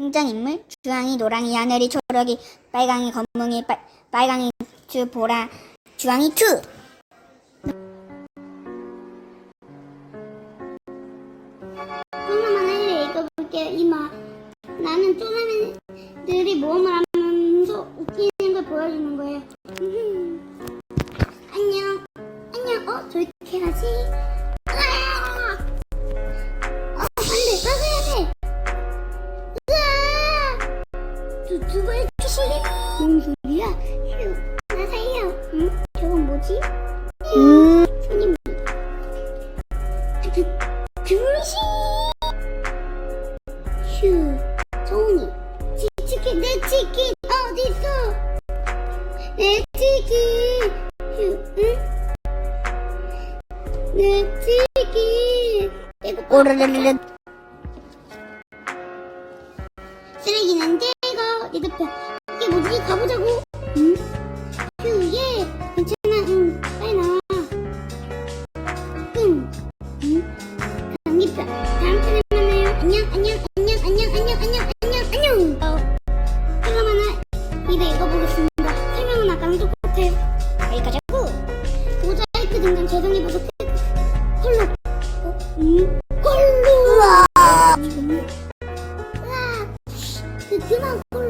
등장인물 주황이 노랑이 하늘이 초록이 빨강이 검뭉이 빨, 빨강이 주 보라 주황이 투 조그만 아이를 읽어볼게요. 이마. 나는 쪼라미 두, 두 번, 주시. 뭔 소리야? 휴. 나 살려. 응? 저건 뭐지? 음. 손님. 그, 주시. 휴, 소은이. 치, 치킨, 내 치킨 어딨어? 내 치킨. 휴, 응? 내 치킨. 배고파. 오르르르르 쓰레기는 떼 옆에 이게 뭐지? 가보자고. 응? 휴, 예. 괜찮아. 응. 빨리 나와. 응. 응. 감기편. 다음 편에 만나요. 안녕, 안녕, 안녕, 안녕, 안녕, 안녕, 안녕, 안녕. 어, 그러면은 이거 읽어보겠습니다. 설명은 아까랑 똑같아요. 여기까지고 모자이크 등장 재성이 부족해. 콜로. 어? 응? 콜로. 우와 음. 으악. 그 그만 콜로.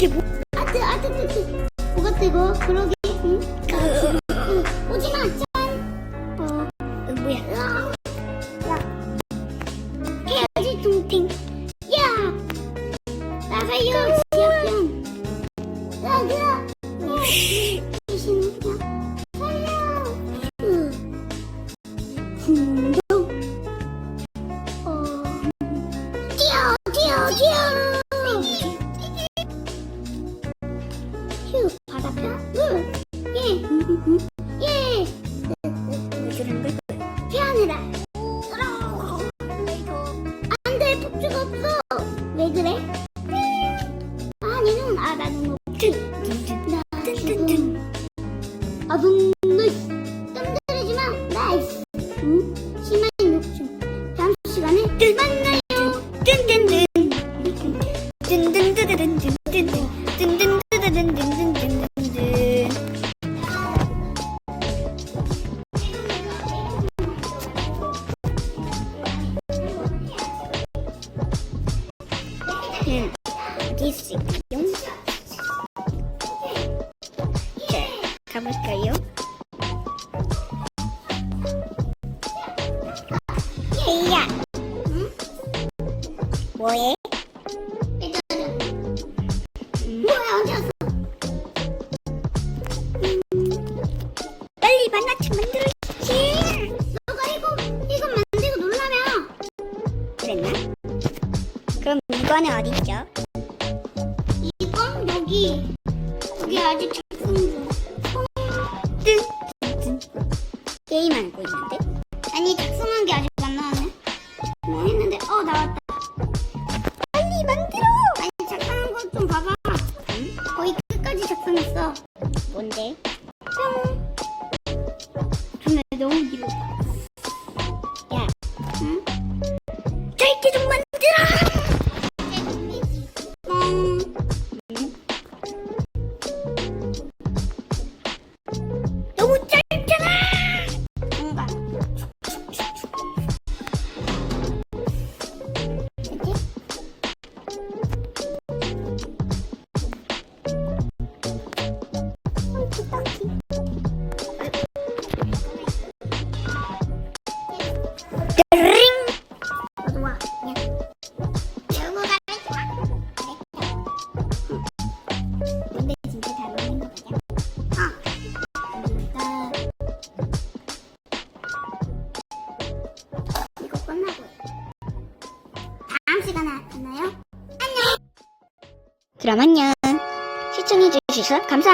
이게 뭐 아뜨 아뜨 뜨뜨 뭐가 뜨거? 그러게. 응? 그, 응. 오지마 짠. 어, 어, 뭐야. 야. 해야지 뚱땡 야. 나가요. 지하편 으아 귀신 야. 살려 으. 음, 어디 있을까요? 자, 가볼까요? 헤이야, 응? 뭐해? 그럼 이거는 어딨죠? 이건 여기. 여기 아직 작품 중. 뜬 게임하고 있는데? 아니, 작성한 게 아직 안 나왔네. 뭐 했는데, 어, 나왔다. 빨리 만들어! 아니, 작성한 거 좀 봐봐. 거의 끝까지 작성했어. 뭔데? 가면 좋아. 근데 진짜 안녕 시청해주셔서 감사합니다